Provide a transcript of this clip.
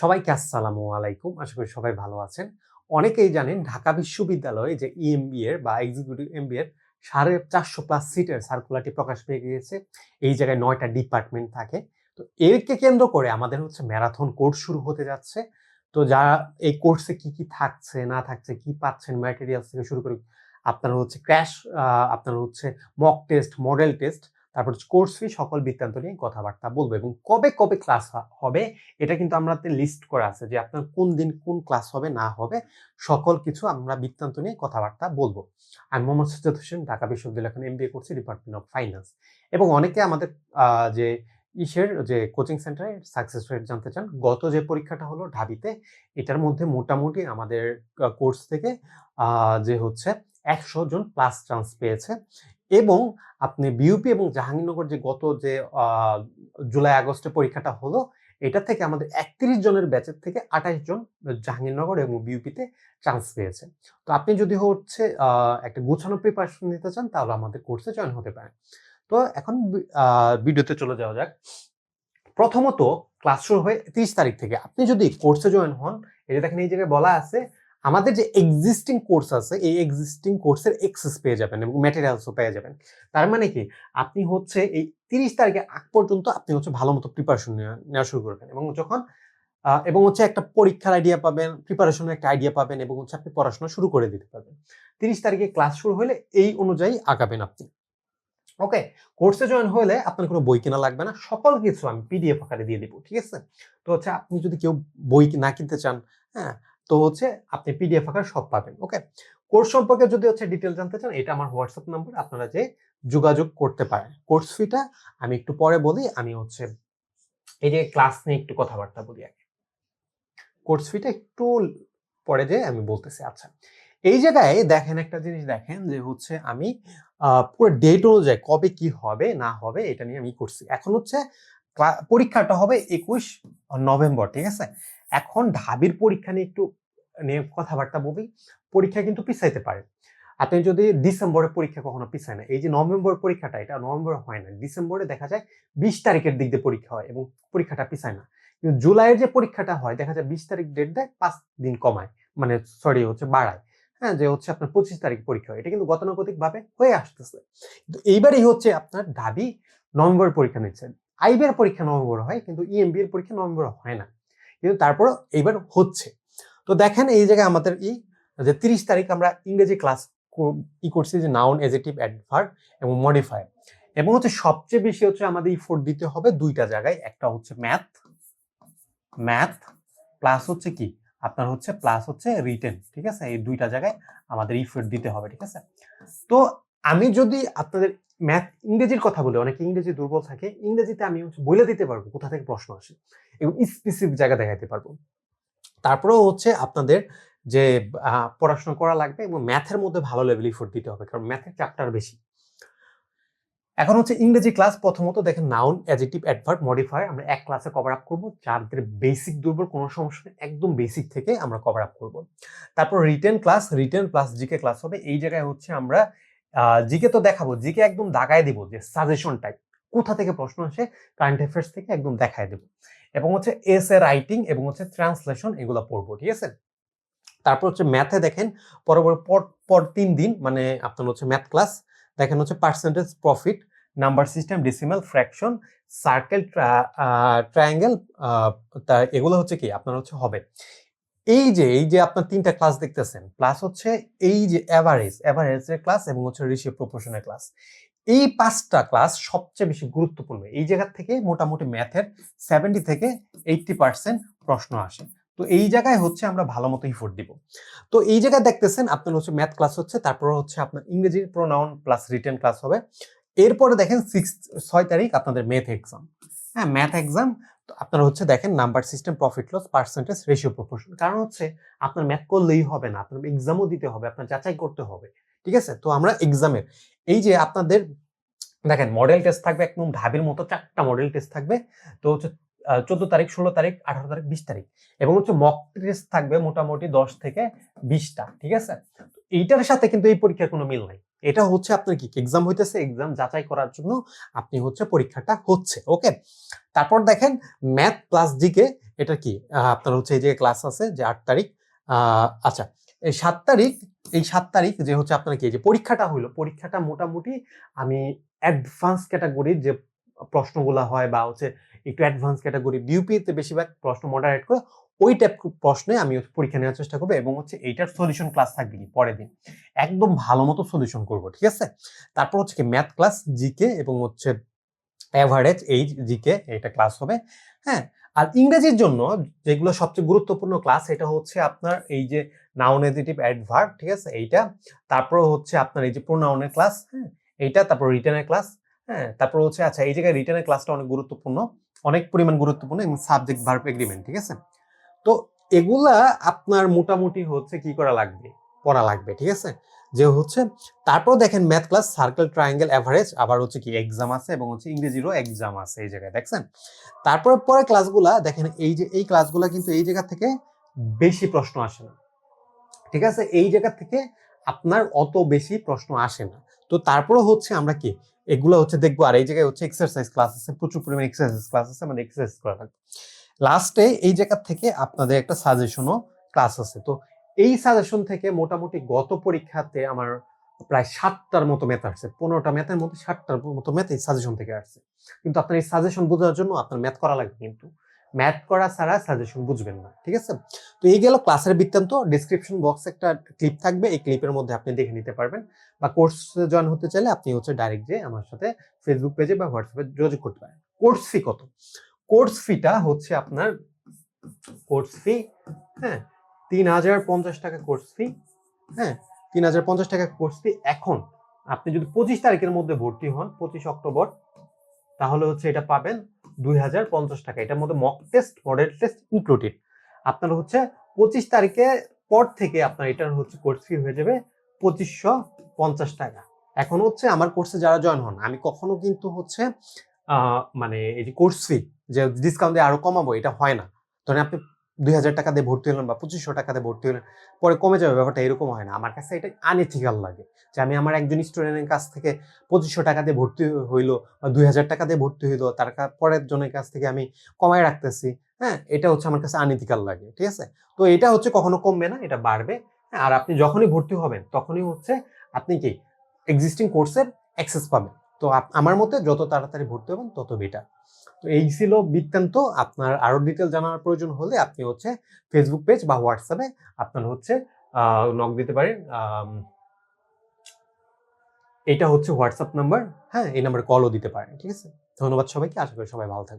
সবাইকে আসসালামু আলাইকুম। আশা করি সবাই ভালো আছেন। অনেকেই জানেন ঢাকা বিশ্ববিদ্যালয়ে যে ইএমবি এর বা এক্সিকিউটিভ এমবি এর সাড়ে চারশো প্লাস সিটের সার্কুলারটি প্রকাশ পেয়ে গিয়েছে। এই জায়গায় নয়টা ডিপার্টমেন্ট থাকে। তো এরকে কেন্দ্র করে আমাদের হচ্ছে ম্যারাথন কোর্স শুরু হতে যাচ্ছে। তো যারা এই কোর্সে কি কি থাকছে, না থাকছে, কি পাচ্ছেন ম্যাটেরিয়ালস থেকে শুরু করে আপনার হচ্ছে ক্র্যাশ আপনার হচ্ছে মক টেস্ট মডেল টেস্ট তারপর কোর্স ফি সকল বৃত্তান্ত নিয়ে কথাবার্তা বলব এবং কবে কবে ক্লাস হবে এটা কিন্তু আমরা লিস্ট করা আছে যে আপনার কোন দিন কোন ক্লাস হবে না হবে সকল কিছু আমরা বৃত্তান্ত নিয়ে কথাবার্তা বলব। আমি মোহাম্মদ সজ্জাদ হোসেন, ঢাকা বিশ্ববিদ্যালয় এখন এমবিএ করছি ডিপার্টমেন্ট অফ ফাইন্যান্স এবং অনেকে আমাদের যে ইসের যে কোচিং সেন্টারে সাকসেস রেট জানতে চান, গত যে পরীক্ষাটা হলো ঢাবিতে, এটার মধ্যে মোটামুটি আমাদের কোর্স থেকে যে হচ্ছে একশো জন প্লাস চান্স পেয়েছে। এবং আপনি বিউপি এবং জাহাঙ্গীরনগর যে গত যে জুলাই আগস্টে পরীক্ষাটা হলো, এটা থেকে আমাদের একত্রিশ জনের ব্যাচের থেকে আঠাশ জন জাহাঙ্গীরনগর এবং বিউপিতে চান্স পেয়েছে। তো আপনি যদি হচ্ছে একটা গোছানো প্রিপারেশন নিতে চান, তাহলে আমাদের কোর্সে জয়েন হতে পারেন। তো এখন ভিডিওতে চলে যাওয়া যাক। প্রথমত ক্লাস শুরু হয়ে তিরিশ তারিখ থেকে। আপনি যদি কোর্সে জয়েন হন, এটা দেখেন এই জায়গায় বলা আছে আমাদের যে এক্সিস্টিং কোর্স আছে, এই এক্সিস্টিং কোর্সের এক্সেস পেয়ে যাবেন এবং ম্যাটেরিয়ালসও পেয়ে যাবেন। তার মানে কি? আপনি হচ্ছে এই তিরিশ তারিখে আগ পর্যন্ত আপনি হচ্ছে ভালো মতো প্রিপারেশন নেওয়া শুরু করবেন এবং যখন এবং হচ্ছে একটা পরীক্ষার আইডিয়া পাবেন প্রিপারেশনের একটা আইডিয়া পাবেন এবং হচ্ছে আপনি পড়াশোনা শুরু করে দিতে পারবেন। তিরিশ তারিখে ক্লাস শুরু হলে এই অনুযায়ী আগাবেন আপনি। ওকে কোর্সে জয়েন হলে আপনার কোনো বই কেনা লাগবে না, সকল কিছু আমি পিডিএফ আকারে দিয়ে দিব, ঠিক আছে? তো হচ্ছে আপনি যদি কেউ বই না কিনতে চান হ্যাঁ তো হচ্ছে আপনি পিডিএফ আকারে সব পাবেন ওকে কোর্স সম্পর্কে যদি হচ্ছে ডিটেল জানতে চান, এটা আমার হোয়াটসঅ্যাপ নাম্বার আপনারা যে যোগাযোগ করতে পারেন। কোর্স ফিটা আমি একটু পরে বলি, আমি হচ্ছে এই যে ক্লাস নিয়ে একটু কথাবার্তা বলি আগে। কোর্স ফিটা একটু পরে যে আমি বলতেছি আচ্ছা। এই জায়গায় দেখেন একটা জিনিস দেখেন যে হচ্ছে আমি পুরো ডেট অনুযায়ী কবে কি হবে, না হবে, এটা নিয়ে আমি করছি। এখন হচ্ছে পরীক্ষাটা হবে একুশ নভেম্বর, ঠিক আছে? এখন ঢাবির পরীক্ষা নিয়ে একটু, নিয়ে কথাবার্তা বলি, পরীক্ষা কিন্তু পিছাইতে পারে। আপনি যদি ডিসেম্বরে পরীক্ষা কখনো পিছায় না, এই যে নভেম্বর পরীক্ষাটা, এটা নভেম্বরে হয় না, ডিসেম্বরে দেখা যায় বিশ তারিখের দিক দিয়ে পরীক্ষা হয় এবং পরীক্ষাটা পিছায় না। কিন্তু জুলাইয়ের যে পরীক্ষাটা হয়, দেখা যায় বিশ তারিখ ডেট দেয়, পাঁচ দিন কমায় মানে সরি হচ্ছে বাড়ায়। হ্যাঁ যে হচ্ছে আপনার পঁচিশ তারিখ পরীক্ষা হয়, এটা কিন্তু গতানুগতিক ভাবে হয়ে আসতেছে। কিন্তু এইবারই হচ্ছে আপনার ঢাবি নভেম্বর পরীক্ষা নিচ্ছে। আইবিআর পরীক্ষা নভেম্বর হয়, কিন্তু ইএমবি এর পরীক্ষা নভেম্বর হয় না। কিন্তু তারপরও এইবার হচ্ছে। তো দেখেন এই জায়গায় আমাদের ই, যে তিরিশ তারিখ আমরা ইংরেজি ক্লাস ই করছি যে নাউন এজেটিভ অ্যাডভার্ব এবং মডিফাই এবং হচ্ছে সবচেয়ে বেশি হচ্ছে আমাদের ইফোর্ট দিতে হবে দুইটা জায়গায়। একটা হচ্ছে ম্যাথ ম্যাথ প্লাস হচ্ছে কি? আপনার হচ্ছে প্লাস হচ্ছে রিটেন ঠিক আছে? এই দুইটা জায়গায় আমাদের ইফোর্ট দিতে হবে, ঠিক আছে? তো আমি যদি আপনাদের ম্যাথ ইংরেজির কথা বলি, অনেকে ইংরেজি দুর্বল থাকে, ইংরেজিতে আমি হচ্ছে বলে দিতে পারব, কোথা থেকে প্রশ্ন আসে, এবং স্পেসিফিক জায়গা দেখাতে পারব। তারপরেও হচ্ছে আপনাদের যে পড়াশোনা করা লাগবে এবং ম্যাথের মধ্যে ভালো লেভেল ইফোর্ট দিতে হবে, কারণ ম্যাথের চ্যাপ্টার বেশি। এখন হচ্ছে ইংরেজি ক্লাস প্রথমত দেখেন নাউন অ্যাজেটিভ অ্যাডভার্ব মডিফায়ার আমরা এক ক্লাসে কভার আপ করব, যাদের বেসিক দুর্বল, কোনো সমস্যা নেই, একদম বেসিক থেকে আমরা কভার আপ করব। তারপর written class written plus GK class হবে, এই জায়গায় হচ্ছে আমরা জিকে তো দেখাবো, জিকে একদম দাগায় দিব যে সাজেশন টাইপ কোথা থেকে প্রশ্ন আসে? কারেন্ট অ্যাফেয়ার্স থেকে একদম দেখায় দেবো। এবং হচ্ছে এস এ রাইটিং এবং হচ্ছে ট্রান্সলেশন এগুলো পড়ব, ঠিক আছে? তারপর হচ্ছে ম্যাথে দেখেন পরবর্তী পর পর তিন দিন মানে আপনার হচ্ছে ম্যাথ ক্লাস দেখেন হচ্ছে percentage profit number system decimal fraction circle ট্রা triangle এগুলো হচ্ছে কি? আপনার হচ্ছে হবে। এই যে এই যে আপনার তিনটা ক্লাস দেখতেছেন প্লাস হচ্ছে এই যে অ্যাভারেজ অ্যাভারেজের ক্লাস এবং হচ্ছে রেশিও প্রপোর্শনের ক্লাস এই পাঁচটা ক্লাস সবচেয়ে বেশি গুরুত্বপূর্ণ। এই জায়গা থেকে মোটামুটি ম্যাথের সেভেন্টি থেকে এইটটি পার্সেন্ট প্রশ্ন আসে। তো এই জায়গায় হচ্ছে আমরা ভালো মতো ইফোর্ট দিব। তো এই জায়গায় দেখতেছেন, আপনার হচ্ছে ম্যাথ ক্লাস হচ্ছে, তারপর হচ্ছে আপনার ইংরেজি প্রোনাউন প্লাস রিটেন ক্লাস হবে। এরপরে দেখেন সিক্স ছয় তারিখ আপনাদের ম্যাথ এক্সাম হ্যাঁ ম্যাথ এক্সাম আপনারা হচ্ছে দেখেন number system profit loss percentage ratio proportion কারণ হচ্ছে আপনার ম্যাথ করলেই হবে না, আপনার এক্সামও দিতে হবে, আপনার যাচাই করতে হবে, ঠিক আছে? তো আমরা এক্সামের এই যে আপনাদের, দেখেন মডেল টেস্ট থাকবে একদম ঢাবির মতো, চারটা মডেল টেস্ট থাকবে, তো হচ্ছে চোদ্দ তারিখ, ষোলো তারিখ, আঠারো তারিখ, বিশ তারিখ, এবং হচ্ছে মক টেস্ট থাকবে মোটামুটি দশ থেকে বিশটা, ঠিক আছে? তো এইটার সাথে কিন্তু এই পরীক্ষার কোনো মিল নাই। এটা হচ্ছে আপনার কি এক্সাম হইতেছে এক্সাম যাচাই করার জন্য আপনি হচ্ছে পরীক্ষাটা হচ্ছে ওকে তারপর দেখেন ম্যাথ প্লাস জিকে এটা কি? আপনার হচ্ছে এই যে ক্লাস আছে যে আট তারিখ আচ্ছা এই সাত তারিখ, এই সাত তারিখ যে হচ্ছে আপনার কি যে পরীক্ষাটা হইল, পরীক্ষাটা মোটামুটি আমি অ্যাডভান্স ক্যাটাগরির যে প্রশ্নগুলো হয় বা হচ্ছে একটু অ্যাডভান্স ক্যাটাগরি বিউপিতে বেশিরভাগ প্রশ্ন মডারেট করে ওই টাইপ প্রশ্নে আমি পরীক্ষা নেওয়ার চেষ্টা করব এবং হচ্ছে এইটার সলিউশন ক্লাস থাকবে কি পরের দিন। একদম ভালো মতো সলিউশন করব, ঠিক আছে? তারপর হচ্ছে কি ম্যাথ ক্লাস জিকে এবং হচ্ছে অ্যাভারেজ এই জিকে এটা ক্লাস হবে হ্যাঁ? আর ইংরেজির জন্য যেগুলো সবচেয়ে গুরুত্বপূর্ণ ক্লাস এটা হচ্ছে আপনার এই যে নাউন এডিটিভ অ্যাডভার্ব ঠিক আছে? এইটা, তারপর হচ্ছে আপনার এই যে প্রোনাউনের ক্লাস হ্যাঁ? এইটা, তারপর রিটার্নের ক্লাস হ্যাঁ? তারপর হচ্ছে আচ্ছা এই জায়গায় রিটার্নের ক্লাসটা অনেক গুরুত্বপূর্ণ। অনেক পরিমাণ গুরুত্বপূর্ণ এবং সাবজেক্ট ভার্ব এগ্রিমেন্ট ঠিক আছে? তো এগুলা আপনার মোটামুটি হচ্ছে কি করা লাগবে? পড়া লাগবে, ঠিক আছে? যে হচ্ছে, তারপর দেখেন math class circle triangle average আবার হচ্ছে কি এক্সাম আছে এবং হচ্ছে ইংরেজিরও এক্সাম আছে এই জায়গায়, দেখছেন? তারপরে পরে ক্লাসগুলা দেখেন এই যে, এই ক্লাসগুলা কিন্তু এই জায়গা থেকে বেশি প্রশ্ন আসে না। ঠিক আছে? এই জায়গা থেকে আপনার অত বেশি প্রশ্ন আসে না। তো তারপরে হচ্ছে আমরা কি এগুলো হচ্ছে দেখব, আর এই জায়গায় হচ্ছে এক্সারসাইজ ক্লাস আছে, প্রচুর পরিমাণে এক্সারসাইজ ক্লাস আছে মানে এক্সারসাইজ করা লাগবে লাস্টে এই জায়গা থেকে আপনাদের একটা সাজেশনও ক্লাস আছে। তো এই সাজেশন থেকে মোটামুটি গত পরীক্ষাতে আমার প্রায় সাতটার মতো ম্যাথ আসছে, পনেরোটা ম্যাথের মধ্যে সাতটার মতো ম্যাথ এই সাজেশন থেকে আসছে। কিন্তু আপনার এই সাজেশন বোঝার জন্য আপনার ম্যাথ করা লাগবে কিন্তু। ম্যাথ করা ছাড়া সাজেশন বুঝবেন না, ঠিক আছে? তো এই গেল ক্লাসের বৃত্তান্ত। ডিসক্রিপশন বক্স একটা ক্লিপ থাকবে, এই ক্লিপের মধ্যে আপনি দেখে নিতে পারবেন। বা কোর্সে জয়েন হতে চাইলে আপনি হচ্ছে ডাইরেক্ট যে আমার সাথে ফেসবুক পেজে বা হোয়াটসঅ্যাপে যোগাযোগ করতে পারেন। কোর্স ফি কত? কোর্স ফিটা হচ্ছে আপনার কোর্স ফি হ্যাঁ তিন হাজার পঞ্চাশ টাকা কোর্স ফি হ্যাঁ তিন হাজার পঞ্চাশ টাকা কোর্স ফি এখন আপনি যদি পঁচিশ তারিখের মধ্যে ভর্তি হন, পঁচিশ অক্টোবর, তাহলে হচ্ছে এটা পাবেন দুই হাজার পঞ্চাশ টাকা। এটার মধ্যে mock test model test included আপনার হচ্ছে পঁচিশ তারিখে পর থেকে আপনার এটার হচ্ছে কোর্স ফি হয়ে যাবে পঁচিশশো পঞ্চাশ টাকা। এখন হচ্ছে আমার কোর্সে যারা জয়েন হন, আমি কখনো কিন্তু হচ্ছে মানে এই যে কোর্স ফি যে ডিসকাউন্ট দিয়ে আরও কমাবো, এটা হয় না। ধরেন আপনি দুই হাজার টাকা দিয়ে ভর্তি হলেন বা পঁচিশশো টাকা দিয়ে ভর্তি হলেন পরে কমে যাবে ব্যাপারটা এরকম হয় না। আমার কাছে এটা আনএথিক্যাল লাগে যে আমি আমার একজন স্টুডেন্টের কাছ থেকে পঁচিশশো টাকা দিয়ে ভর্তি হইল বা দুই হাজার টাকা দিয়ে ভর্তি হইল তার পরের জনের কাছ থেকে আমি কমায় রাখতেছি হ্যাঁ এটা হচ্ছে আমার কাছে আনএথিক্যাল লাগে ঠিক আছে? তো এটা হচ্ছে কখনো কমবে না এটা বাড়বে হ্যাঁ, আর আপনি যখনই ভর্তি হবেন তখনই হচ্ছে আপনি কি এক্সিস্টিং কোর্সের অ্যাক্সেস পাবেন। তো আমার মতে যত তাড়াতাড়ি ভর্তি হবেন, তত বেটার তো এই ছিল বৃত্তান্ত। আপনার আরও ডিটেল জানার প্রয়োজন হলে আপনি হচ্ছে ফেসবুক পেজ বা হোয়াটসঅ্যাপে আপনার হচ্ছে নক দিতে পারেন। এটা হচ্ছে হোয়াটসঅ্যাপ নাম্বার হ্যাঁ এই নাম্বারে কলও দিতে পারেন, ঠিক আছে? ধন্যবাদ সবাইকে। আশা করি সবাই ভালো থাকবেন।